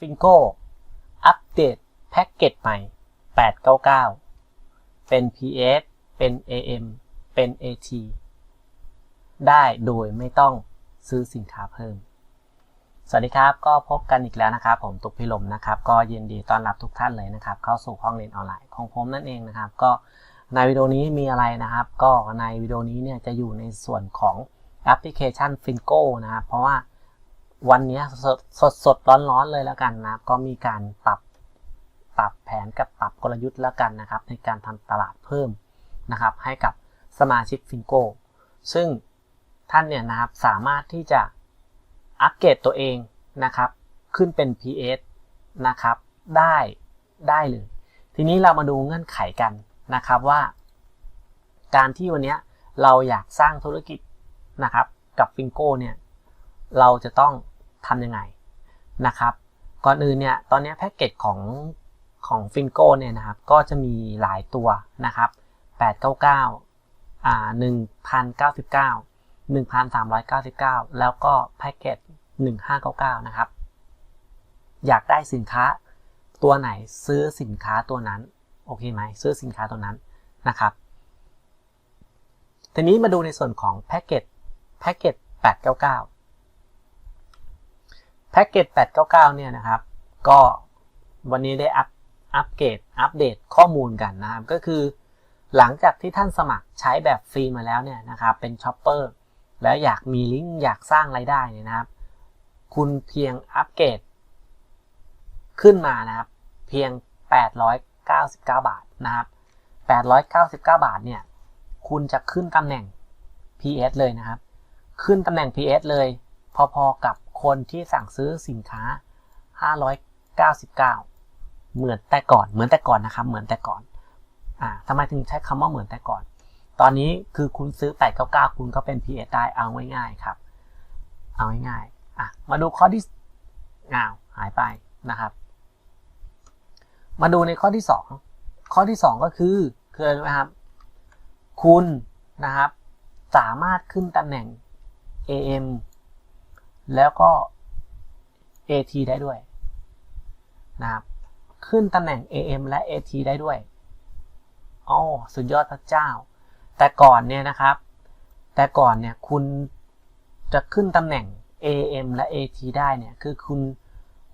ฟิงโกอัปเดตแพ็กเกจใหม่ 899 เป็น PS เป็น AM เป็น AT ได้โดยไม่ต้องซื้อสินค้าเพิ่ม สวัสดีครับ ก็พบกันอีกแล้วนะครับ ผมตุกพิลมนะครับ ก็ยินดีต้อนรับทุกท่านเลยนะครับ เข้าสู่ห้องเรียนออนไลน์ของผมนั่นเองนะครับ ก็ในวิดีโอนี้มีอะไรนะครับ ก็ในวิดีโอนี้เนี่ยจะอยู่ในส่วนของแอปพลิเคชัน Fingo นะครับ เพราะว่า วันนี้สดสดสดร้อนร้อนๆเลยแล้วกันนะ ก็มีการปรับปรับแผนกับปรับกลยุทธ์แล้วกันนะครับ ในการทำตลาดเพิ่มนะครับ ให้กับสมาชิก Fingo ซึ่งท่านเนี่ยนะครับสามารถที่จะอัปเกรดตัวเองนะครับ ขึ้นเป็น PS นะครับ ได้ได้เลย ทีนี้เรามาดูเงื่อนไขกันนะครับว่า การที่วันนี้เราอยากสร้างธุรกิจนะครับ กับฟิงโก้เนี่ยเราจะต้อง ทำยังไงนะครับ ก่อนอื่นเนี่ยตอนนี้แพ็กเกจของของฟิงโก้เนี่ยนะครับก็จะมีหลายตัวนะครับ899อ่า1,099 1,399 แล้วก็แพ็กเกจ 1599 นะครับ อยากได้สินค้าตัวไหนซื้อสินค้าตัวนั้น โอเคไหมซื้อสินค้าตัวนั้นนะครับ ทีนี้มาดูในส่วนของแพ็กเกจแพ็กเกจ899 แพ็กเกจ 899 เนี่ยนะครับ ก็วันนี้ได้อัปอัปเกรดอัปเดตข้อมูลกันนะครับ ก็คือ หลังจากที่ท่านสมัครใช้แบบฟรีมาแล้วเนี่ยนะครับ เป็นช็อปเปอร์แล้วอยากมีลิงก์อยากสร้างไรายได้เนี่ยนะครับ คุณเพียงอัปเกรดขึ้นมานะครับ เพียง 899 บาทนะครับ 899 บาทเนี่ย คุณจะขึ้นตำแหน่ง PS เลยนะครับ ขึ้นตำแหน่ง PS เลย พอๆกับ คนที่สั่งซื้อสินค้า 599 เหมือนแต่ก่อน เหมือนแต่ก่อนนะครับ เหมือนแต่ก่อน อ่าทำไมถึงใช้คำว่าเหมือนแต่ก่อน ตอนนี้คือคุณซื้อ 899 คุณก็เป็น PS ได้เอาง่ายๆครับ เอาง่ายๆอะ มาดูข้อที่อ้าวหายไปนะครับ มาดูในข้อที่ 2 ข้อที่ 2 ก็คือคืออะไรรู้ไหมครับ คุณนะครับ สามารถขึ้นตำแหน่ง AM แล้วก็ AT ได้ด้วยนะครับขึ้นตำแหน่ง AM และ AT ได้ด้วยอ๋อสุดยอดพระเจ้า แต่ก่อนเนี่ยนะครับ แต่ก่อนเนี่ยคุณจะขึ้นตำแหน่ง AM และ AT ได้เนี่ยคือคุณ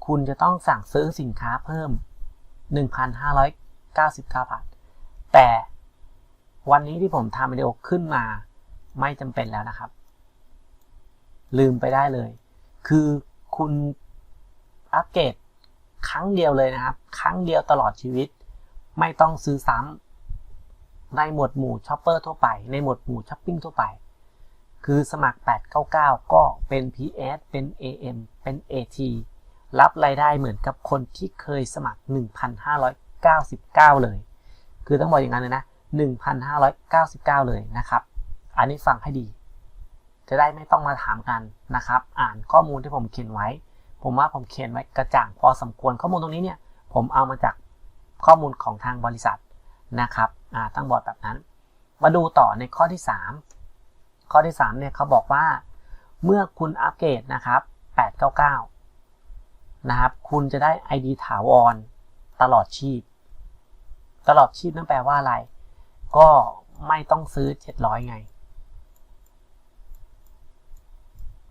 คุณจะต้องสั่งซื้อสินค้าเพิ่ม 1,599 บาท แต่วันนี้ที่ผมทำวิดีโอขึ้นมาไม่จำเป็นแล้วนะครับ ลืมไปได้เลย คือคุณอัปเกรดครั้งเดียวเลยนะครับ ครั้งเดียวตลอดชีวิต ไม่ต้องซื้อซ้ำในหมวดหมู่ช็อปเปอร์ทั่วไป ในหมวดหมู่ช้อปปิ้งทั่วไป คือสมัคร 899 ก็เป็น PS เป็น AM เป็น AT รับรายได้เหมือนกับคนที่เคยสมัคร 1,599 เลย คือต้องบอกอย่างนั้นเลยนะ 1,599 เลยนะครับ อันนี้ฟังให้ดี จะได้ไม่ต้องมาถามกันนะครับ อ่านข้อมูลที่ผมเขียนไว้ ผมว่าผมเขียนไว้กระจ่างพอสมควรข้อมูลตรงนี้เนี่ยผมเอามาจากข้อมูลของทางบริษัทนะครับอ่าตั้งบอร์ดแบบนั้น มาดูต่อในข้อที่ 3 ข้อที่3เนี่ยเขาบอกว่า เมื่อคุณอัปเกรดนะครับ 899 นะครับ คุณจะได้ ID ถาวรตลอดชีพ ตลอดชีพนั่นแปลว่าอะไร ก็ไม่ต้องซื้อ 700 ไง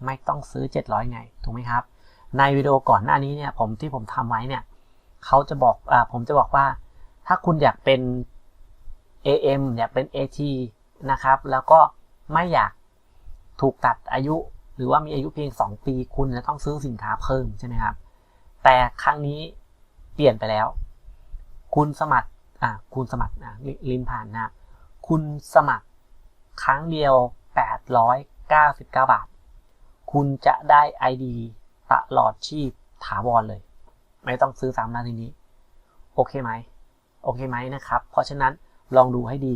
ไม่ต้องซื้อ 700 ไง ถูกไหมครับ ในวิดีโอก่อนหน้านี้เนี่ยผมที่ผมทำไว้เนี่ยเขาจะบอกอ่าผมจะบอกว่า ถ้าคุณอยากเป็น AM อยากเป็น AT นะครับ แล้วก็ไม่อยากถูกตัดอายุ หรือว่ามีอายุเพียง 2 ปี คุณจะต้องซื้อสินค้าเพิ่มใช่ไหมครับ แต่ครั้งนี้เปลี่ยนไปแล้ว คุณสมัครอ่าคุณสมัครอ่าลินผ่านนะ คุณสมัครครั้งเดียว 899 บาท คุณจะได้ ID ตลอดชีพถาวรเลย ไม่ต้องซื้อซ้ำนะทีนี้ โอเคไหม โอเคไหมนะครับ เพราะฉะนั้นลองดูให้ดี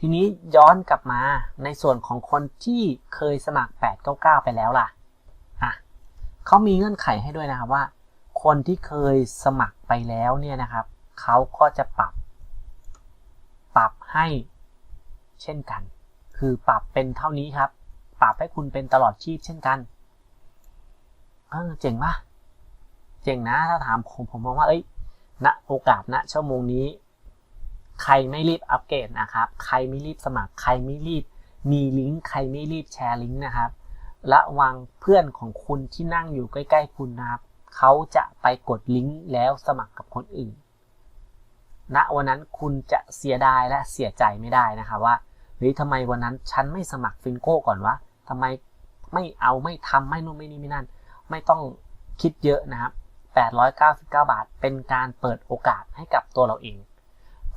ทีนี้ย้อนกลับมาในส่วนของคนที่เคยสมัคร 899 ไปแล้วล่ะ อะเขามีเงื่อนไขให้ด้วยนะครับว่า คนที่เคยสมัครไปแล้วเนี่ยนะครับ เขาก็จะปรับ ปรับให้เช่นกัน คือปรับเป็นเท่านี้ครับ ปรับให้คุณเป็นตลอดชีพเช่นกัน เออเจ๋งปะเจ๋งนะถ้าถามผมผมมองว่าเอ้ยณโอกาสณชั่วโมงนี้ ใครไม่รีบอัปเกรดนะครับ ใครไม่รีบสมัคร ใครไม่รีบ มีลิงก์ใครไม่รีบแชร์ลิงก์นะครับระวังเพื่อนของคุณที่นั่งอยู่ใกล้ ๆ คุณนะครับเขาจะไปกดลิงก์แล้วสมัครกับคนอื่นณวันนั้นคุณจะเสียดายและเสียใจไม่ได้นะครับว่าเฮ้ยทำไมวันนั้นฉันไม่สมัครฟินโก้ก่อนวะทำไมไม่เอาไม่ทำไม่นู่นไม่นี่ไม่นั่น ไม่ต้องคิดเยอะนะครับ 899 บาท เป็นการเปิดโอกาสให้กับตัวเราเอง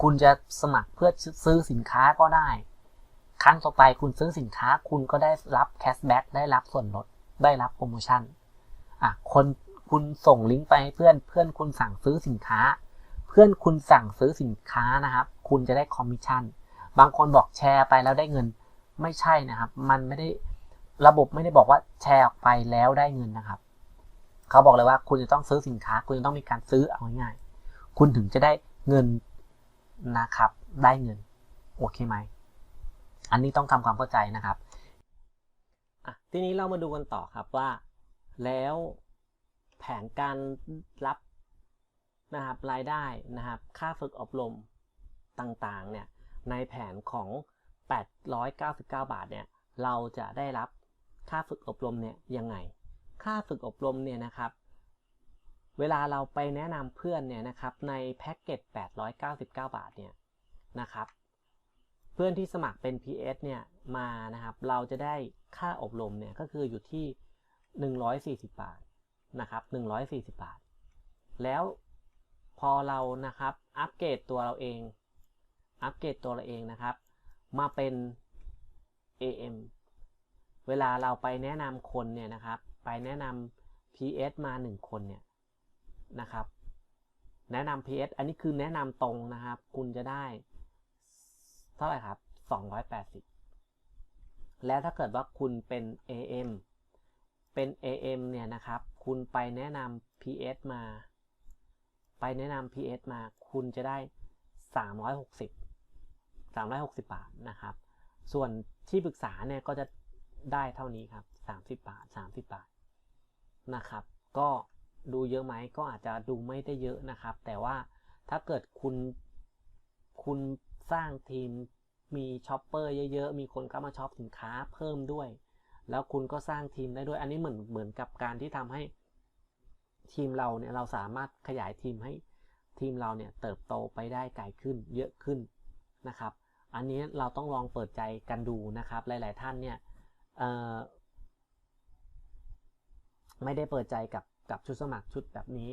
คุณจะสมัครเพื่อซื้อสินค้าก็ได้ ครั้งต่อไปคุณซื้อสินค้าคุณก็ได้รับแคชแบ็กได้รับส่วนลด ได้รับโปรโมชั่น อะ คนคุณส่งลิงก์ไปให้เพื่อน เพื่อนคุณสั่งซื้อสินค้า เพื่อนคุณสั่งซื้อสินค้านะครับ คุณจะได้คอมมิชชั่น บางคนบอกแชร์ไปแล้วได้เงิน ไม่ใช่นะครับ มันไม่ได้ ระบบไม่ได้บอกว่าแชร์ออกไปแล้วได้เงินนะครับ เขาบอกเลยว่าคุณจะต้องซื้อสินค้า คุณจะต้องมีการซื้อเอาง่ายๆคุณถึงจะได้เงินนะครับ ได้เงิน โอเคไหม อันนี้ต้องทำความเข้าใจนะครับทีนี้เรามาดูกันต่อครับว่า แล้วแผนการรับนะครับรายได้นะครับ ค่าฝึกอบรมต่างๆเนี่ยในแผนของ 899 บาทเนี่ยเราจะได้รับ ค่าฝึกอบรมเนี่ยยังไง ค่าฝึกอบรมเนี่ยนะครับ เวลาเราไปแนะนำเพื่อนเนี่ยนะครับในแพ็กเกจ899 บาทเนี่ยนะครับ เพื่อนที่สมัครเป็น PS เนี่ยมานะครับ เราจะได้ค่าอบรมเนี่ยก็คืออยู่ที่ 140 บาทนะครับ 140 บาท แล้วพอเรานะครับอัปเกรดตัวเราเอง อัปเกรดตัวเราเองนะครับ มาเป็น AM เวลาเราไปแนะนำคนเนี่ยนะครับ ไปแนะนำ PS มา 1 คนเนี่ยนะครับ แนะนำ PS อันนี้คือแนะนำตรงนะครับ คุณจะได้ เท่าไหร่ครับ 280 และถ้าเกิดว่าคุณเป็น AM เป็น AM เนี่ยนะครับ คุณไปแนะนำ PS มา ไปแนะนำ PS มา คุณจะได้ 360 360 บาทนะครับ ส่วนที่ปรึกษาเนี่ยก็จะ ได้เท่านี้ครับ 30 บาท 30 บาทนะครับ ก็ดูเยอะไหมก็อาจจะดูไม่ได้เยอะนะครับ แต่ว่าถ้าเกิดคุณคุณสร้างทีมมีช็อปเปอร์เยอะๆ มีคนเข้ามาช็อปสินค้าเพิ่มด้วย แล้วคุณก็สร้างทีมได้ด้วย อันนี้เหมือนเหมือนกับการที่ทำให้ทีมเราเนี่ยเราสามารถขยายทีมให้ทีมเราเนี่ยเติบโตไปได้ไกลขึ้นเยอะขึ้นนะครับ อันนี้เราต้องลองเปิดใจกันดูนะครับ หลาย ๆ ท่านเนี่ย ไม่ได้เปิดใจกับกับชุดสมัครชุดแบบนี้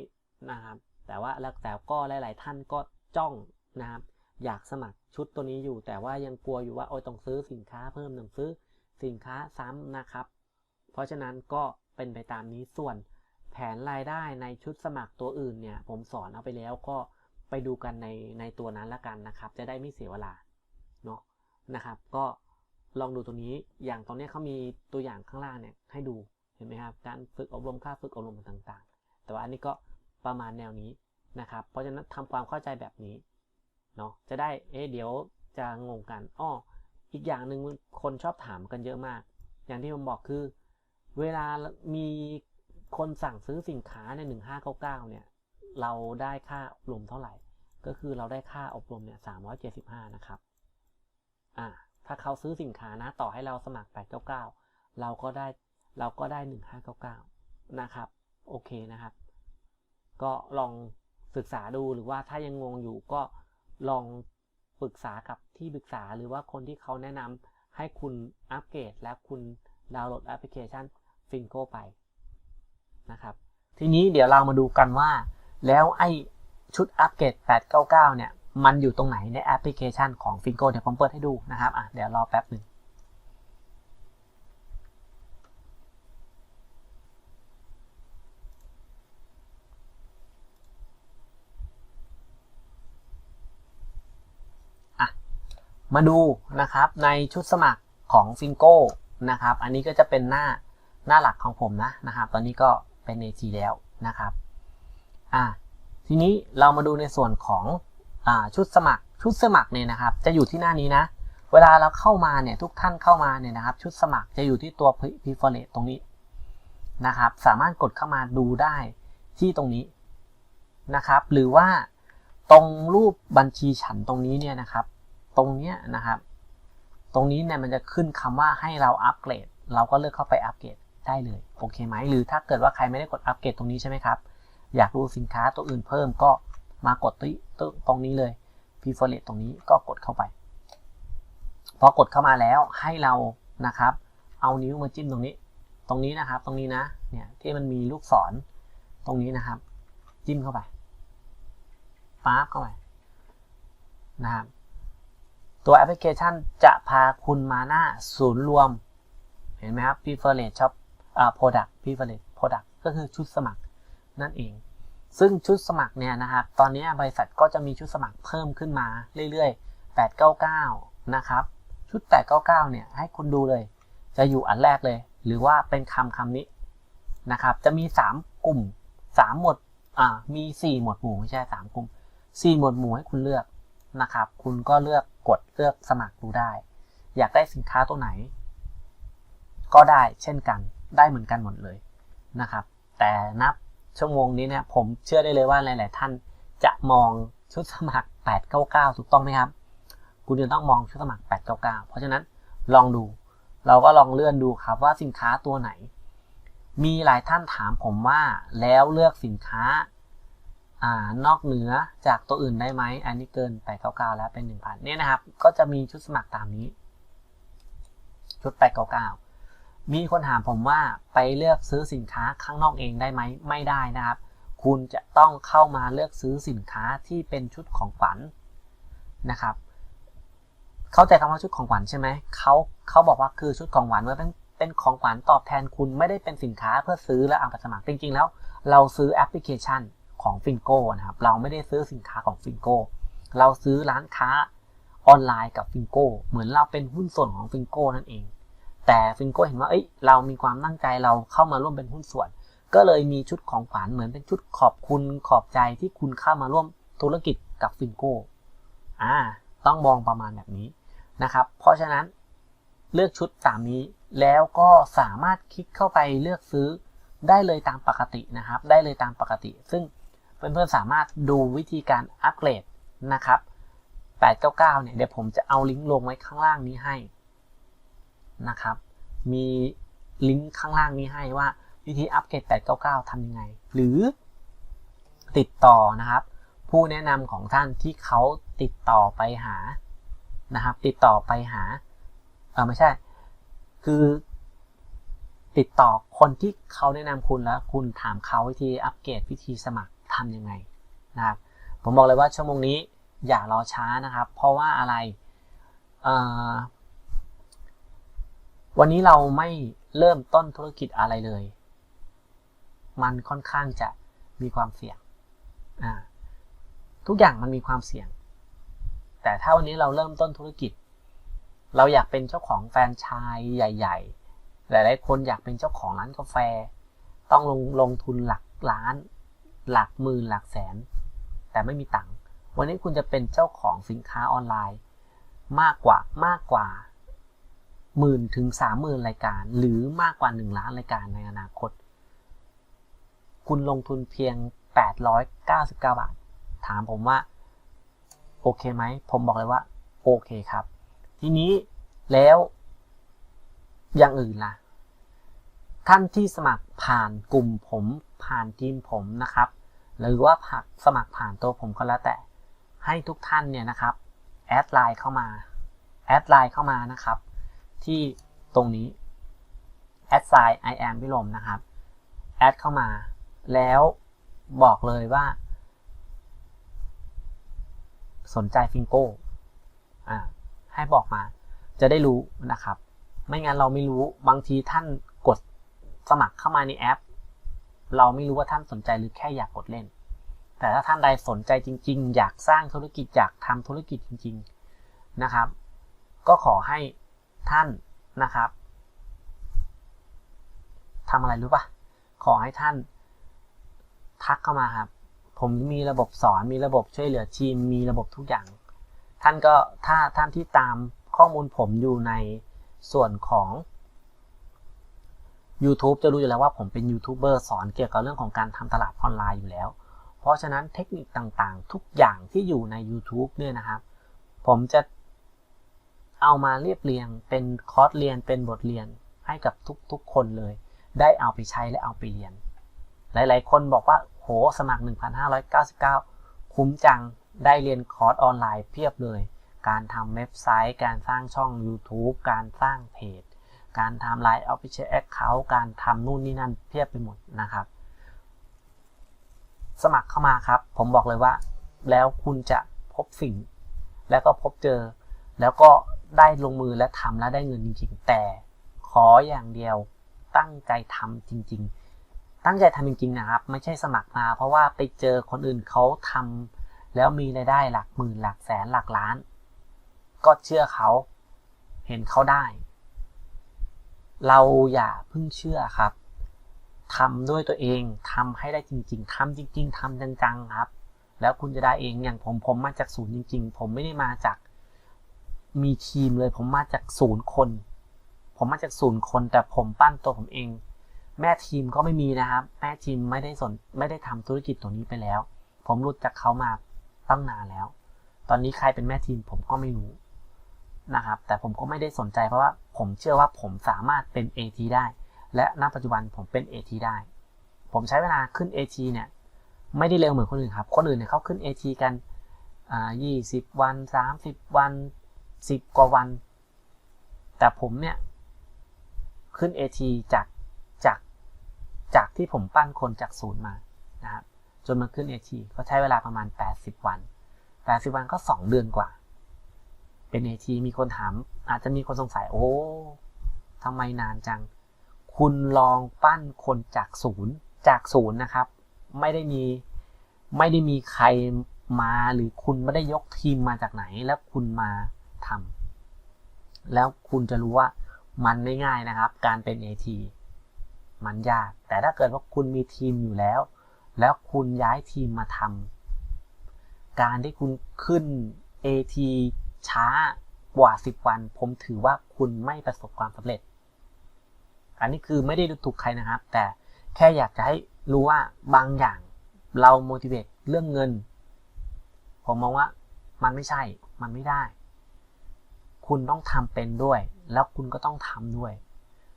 นะครับ แต่ว่าแล้วแต่ก็หลาย ๆ ท่านก็จ้องนะครับ อยากสมัครชุดตัวนี้อยู่ แต่ว่ายังกลัวอยู่ว่าโอ้ยต้องซื้อสินค้าเพิ่มต้องซื้อสินค้าซ้ำนะครับ เพราะฉะนั้นก็เป็นไปตามนี้ส่วนแผนรายได้ในชุดสมัครตัวอื่นเนี่ยผมสอนเอาไปแล้วก็ไปดูกันในในตัวนั้นละกันนะครับ จะได้ไม่เสียเวลาเนาะนะครับ ก็ ลองดูตรงนี้อย่างตอนนี้เขามีตัวอย่างข้างล่างเนี่ยให้ดูเห็นไหมครับการฝึกอบรมค่าฝึกอบรมต่างๆ แต่ว่าอันนี้ก็ประมาณแนวนี้นะครับ เพราะฉะนั้นทำความเข้าใจแบบนี้เนาะจะได้เอ๊เดี๋ยวจะงงกันอ้ออีกอย่างหนึ่งคนชอบถามกันเยอะมาก อย่างที่ผมบอกคือ เวลามีคนสั่งซื้อสินค้าใน1599เนี่ยเราได้ค่าอบรมเท่าไหร่ ก็คือเราได้ค่าอบรมเนี่ย375นะครับ อ่า ถ้าเขาซื้อสินค้านะ ต่อให้เราสมัคร 899 เราก็ได้เราก็ได้ 1599 นะครับ โอเคนะครับ ก็ลองศึกษาดูหรือว่าถ้ายังงงอยู่ก็ลองปรึกษากับที่ปรึกษาหรือว่าคนที่เขาแนะนำให้คุณอัปเกรดและคุณดาวน์โหลดแอปพลิเคชัน Fingo ไปนะครับ ทีนี้เดี๋ยวเรามาดูกันว่า แล้วไอชุดอัปเกรด899 เนี่ย มันอยู่ตรงไหนในแอปพลิเคชันของ Fingo เดี๋ยวผมเปิดให้ดูนะครับอะเดี๋ยวรอแป๊บหนึ่งมาดูนะครับในชุดสมัครของ Fingo นะครับ อันนี้ก็จะเป็นหน้าหน้าหลักของผมนะนะครับ ตอนนี้ก็เป็น AG แล้วนะครับอ่าทีนี้เรามาดูในส่วนของ ชุดสมัครชุดสมัครเนี่ยนะครับ จะอยู่ที่หน้านี้นะ เวลาเราเข้ามาเนี่ยทุกท่านเข้ามาเนี่ยนะครับ ชุดสมัครจะอยู่ที่ตัว preference ตรงนี้นะครับ สามารถกดเข้ามาดูได้ที่ตรงนี้นะครับ หรือว่าตรงรูปบัญชีฉันตรงนี้เนี่ยนะครับ ตรงเนี้ยนะครับ ตรงนี้เนี่ยมันจะขึ้นคำว่าให้เราอัปเกรด เราก็เลือกเข้าไปอัปเกรดได้เลยโอเคไหมหรือถ้าเกิดว่าใครไม่ได้กดอัปเกรดตรงนี้ใช่ไหมครับ อยากดูสินค้าตัวอื่นเพิ่มก็ มากดที่ตรงนี้เลย preference ตรงนี้ก็กดเข้าไป พอกดเข้ามาแล้วให้เรานะครับ เอานิ้วมาจิ้มตรงนี้ ตรงนี้นะครับ ตรงนี้นะ เนี่ยที่มันมีลูกศรตรงนี้นะครับ จิ้มเข้าไปป๊าบเข้าไปนะครับตัวแอปพลิเคชันจะพาคุณมาหน้าศูนย์รวม เห็นไหมครับ preference shop อ่า product preference product ก็คือชุดสมัครนั่นเอง ซึ่งชุดสมัครเนี่ยนะครับ ตอนนี้บริษัทก็จะมีชุดสมัครเพิ่มขึ้นมาเรื่อยๆ 899 นะครับ ชุด 899 เนี่ยให้คุณดูเลย จะอยู่อันแรกเลย หรือว่าเป็นคำคำนี้นะครับ จะมี 3 กลุ่ม 3 หมวด อ่า มี 4 หมวดหมู่ไม่ใช่ 3 กลุ่ม 4 หมวดหมู่ให้คุณเลือกนะครับ คุณก็เลือกกดเลือกสมัครดูได้ อยากได้สินค้าตัวไหน ก็ได้เช่นกัน ได้เหมือนกันหมดเลยนะครับ แต่นับ ชั่วโมงนี้เนี่ยผมเชื่อได้เลยว่าหลาย ๆ ท่านจะมองชุดสมัคร 899 ถูกต้องไหมครับ คุณจะต้องมองชุดสมัคร 899 เพราะฉะนั้นลองดู เราก็ลองเลื่อนดูครับว่าสินค้าตัวไหน มีหลายท่านถามผมว่าแล้วเลือกสินค้าอ่านอกเหนือจากตัวอื่นได้ไหม อันนี้เกิน 899 แล้วเป็น 1,000 เนี่ยนะครับ ก็จะมีชุดสมัครตามนี้ ชุด 899 มีคนถามผมว่าไปเลือกซื้อสินค้าข้างนอกเองได้ไหมไม่ได้นะครับ คุณจะต้องเข้ามาเลือกซื้อสินค้าที่เป็นชุดของขวัญนะครับ เข้าใจคำว่าชุดของขวัญใช่ไหมเขาเขาบอกว่าคือชุดของขวัญว่าเป็นเป็นของขวัญตอบแทนคุณไม่ได้เป็นสินค้าเพื่อซื้อแล้วเอาไปสมัครจริงๆแล้ว เราซื้อแอปพลิเคชันของฟินโก้นะครับเราไม่ได้ซื้อสินค้าของฟินโก้เราซื้อร้านค้าออนไลน์กับฟินโก้เหมือนเราเป็นหุ้นส่วนของฟินโก้นั่นเอง แต่ฟินโก้เห็นว่าเอ้ยเรามีความตั้งใจเราเข้ามาร่วมเป็นหุ้นส่วน ก็เลยมีชุดของขวัญเหมือนเป็นชุดขอบคุณขอบใจที่คุณเข้ามาร่วมธุรกิจกับฟินโก้อ่าต้องมองประมาณแบบนี้นะครับ เพราะฉะนั้นเลือกชุดตามนี้แล้วก็สามารถคลิกเข้าไปเลือกซื้อได้เลยตามปกตินะครับ ได้เลยตามปกติ ซึ่งเพื่อนๆสามารถดูวิธีการอัปเกรดนะครับ899เนี่ยเดี๋ยวผมจะเอาลิงก์ลงไว้ข้างล่างนี้ให้ นะครับ มีลิงก์ข้างล่างนี้ให้ว่าวิธีอัปเกรด 899 ทำยังไง หรือติดต่อนะครับ ผู้แนะนำของท่านที่เขาติดต่อไปหานะครับ ติดต่อไปหาเออไม่ใช่ คือติดต่อคนที่เขาแนะนำคุณแล้วคุณถามเขาวิธีอัปเกรดวิธีสมัครทำยังไงนะครับ ผมบอกเลยว่าชั่วโมงนี้อย่ารอช้านะครับ เพราะว่าอะไร วันนี้เราไม่เริ่มต้นธุรกิจอะไรเลย มันค่อนข้างจะมีความเสี่ยง ทุกอย่างมันมีความเสี่ยง แต่ถ้าวันนี้เราเริ่มต้นธุรกิจ เราอยากเป็นเจ้าของแฟรนไชส์ใหญ่ ๆ หลายๆ คนอยากเป็นเจ้าของร้านกาแฟ ต้องลงลงทุนหลักล้าน หลักหมื่นหลักแสน แต่ไม่มีตังค์ วันนี้คุณจะเป็นเจ้าของสินค้าออนไลน์ มากกว่ามากกว่า หมื่นถึงสามหมื่นรายการ หรือมากกว่าหนึ่งล้านรายการในอนาคต คุณลงทุนเพียง 899 บาท ถามผมว่า โอเคไหม ผมบอกเลยว่า โอเคครับ ทีนี้แล้วอย่างอื่นล่ะ ท่านที่สมัครผ่านกลุ่มผมผ่านทีมผมนะครับ หรือว่าผักสมัครผ่านตัวผมก็แล้วแต่ ให้ทุกท่านเนี่ยนะครับแอดไลน์เข้ามาแอดไลน์เข้ามานะครับ ที่ตรงนี้แอดไซน์ I am พิลมนะครับแอดเข้ามา แล้วบอกเลยว่า สนใจฟิงโก้อ่ให้บอกมา จะได้รู้นะครับ ไม่งั้นเราไม่รู้ บางทีท่านกดสมัครเข้ามาในแอป เราไม่รู้ว่าท่านสนใจหรือแค่อยากกดเล่น แต่ถ้าท่านใดสนใจจริง ๆ อยากสร้างธุรกิจอยากทำธุรกิจจริง ๆ นะครับ ก็ขอให้ ท่านนะครับทำอะไรรู้ปะขอให้ท่านทักเข้ามาครับ ผมมีระบบสอนมีระบบช่วยเหลือทีม มีระบบทุกอย่าง ท่านก็ถ้าท่านที่ตามข้อมูลผมอยู่ในส่วนของ YouTube จะรู้อยู่แล้วว่าผมเป็นยูทูบเบอร์สอนเกี่ยวกับเรื่องของการทำตลาดออนไลน์อยู่แล้ว เพราะฉะนั้นเทคนิคต่างๆ ทุกอย่างที่อยู่ใน YouTube เนี่ยนะครับ ผมจะ เอามาเรียบเรียงเป็นคอร์สเรียนเป็นบทเรียนให้กับทุกๆคนเลย ได้เอาไปใช้และเอาไปเรียน หลายๆ คนบอกว่าโหสมัคร 1,599 คุ้มจังได้เรียนคอร์สออนไลน์เพียบเลย การทำเว็บไซต์ การสร้างช่อง YouTube การสร้างเพจ การทำ Line Official Account การทำนู่นนี่นั่นเพียบไปหมดนะครับ สมัครเข้ามาครับ ผมบอกเลยว่า แล้วคุณจะพบสิ่ง แล้วก็พบเจอ แล้วก็ ได้ลงมือและทำแล้วได้เงินจริงๆ แต่ขออย่างเดียวตั้งใจทำจริง ๆ ตั้งใจทำจริง ๆ นะครับ ไม่ใช่สมัครมา เพราะว่าไปเจอคนอื่นเขาทำแล้วมีรายได้หลักหมื่นหลักแสนหลักล้าน ก็เชื่อเขาเห็นเขาได้ เราอย่าเพิ่งเชื่อครับทำด้วยตัวเองทำให้ได้จริง ๆทำจริง ๆทำจังๆครับ แล้วคุณจะได้เองอย่างผมผมมาจากศูนย์จริง ๆ ผมไม่ได้มาจาก มีทีมเลยผมมาจากศูนย์คน ผมมาจากศูนย์คน แต่ผมปั้นตัวผมเอง แม่ทีมก็ไม่มีนะครับ แม่ทีมไม่ได้สนไม่ได้ทำธุรกิจตัวนี้ไปแล้ว ผมรู้จักเขามาตั้งนานแล้ว ตอนนี้ใครเป็นแม่ทีมผมก็ไม่รู้นะครับ แต่ผมก็ไม่ได้สนใจเพราะว่าผมเชื่อว่าผมสามารถเป็น AT ได้ และณปัจจุบันผมเป็น AT ได้ ผมใช้เวลาขึ้น AT เนี่ยไม่ได้เร็วเหมือนคนอื่นครับ คนอื่นเนี่ยเขาขึ้น AT กันอ่า20วัน30วัน 10กว่าวัน แต่ผมเนี่ยขึ้น AT จากจากจากที่ผมปั้นคนจากศูนย์มานะครับจนมาขึ้น AT ก็ใช้เวลาประมาณ 80 วัน 80 วันก็ 2 เดือนกว่า เป็น AT มีคนถาม อาจจะมีคนสงสัยโอ้ทำไมนานจัง คุณลองปั้นคนจากศูนย์จากศูนย์นะครับ ไม่ได้มีไม่ได้มีใครมาหรือคุณไม่ได้ยกทีมมาจากไหน แล้วคุณมา ทำแล้วคุณจะรู้ว่ามันไม่ง่ายนะครับ การเป็น AT มันยาก แต่ถ้าเกิดว่าคุณมีทีมอยู่แล้ว แล้วคุณย้ายทีมมาทำการที่คุณขึ้น AT ช้ากว่า 10 วัน ผมถือว่าคุณไม่ประสบความสำเร็จ อันนี้คือไม่ได้ดูถูกใครนะครับ แต่แค่อยากจะให้รู้ว่าบางอย่างเรา motivate เรื่องเงิน ผมมองว่ามันไม่ใช่ มันไม่ได้ คุณต้องทำเป็นด้วย แล้วคุณก็ต้องทำด้วย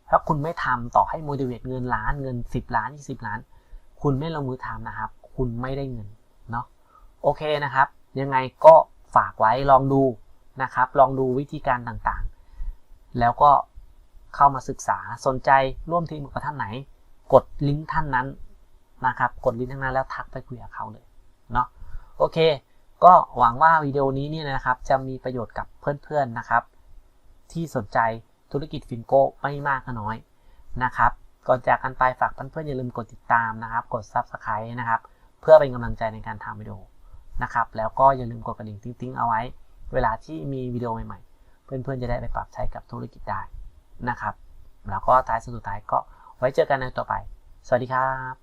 ถ้าคุณไม่ทำต่อให้ motivate เงินล้านเงิน 10 ล้าน 20 ล้าน คุณไม่ลงมือทำนะครับ คุณไม่ได้เงินเนาะโอเคนะครับ ยังไงก็ฝากไว้ลองดูนะครับ ลองดูวิธีการต่างๆ แล้วก็เข้ามาศึกษาสนใจร่วมทีมกับท่านไหน กดลิงก์ท่านนั้นนะครับ กดลิงก์ท่านนั้นแล้วทักไปคุยกับเขาเลยเนาะโอเค ก็หวังว่าวิดีโอนี้เนี่ยนะครับจะมีประโยชน์กับเพื่อนๆนะครับ ที่สนใจธุรกิจฟินโก้ไม่มากก็น้อยนะครับ ก่อนจากกันไปฝากเพื่อนๆอย่าลืมกดติดตามนะครับ กด Subscribe นะครับ เพื่อเป็นกำลังใจในการทำวิดีโอนะครับ แล้วก็อย่าลืมกดกระดิ่งติ๊งๆเอาไว้ เวลาที่มีวิดีโอใหม่ๆ เพื่อนๆจะได้ไปปรับใช้กับธุรกิจได้นะครับ แล้วก็ท้ายสุดท้ายก็ไว้เจอกันในต่อไป สวัสดีครับ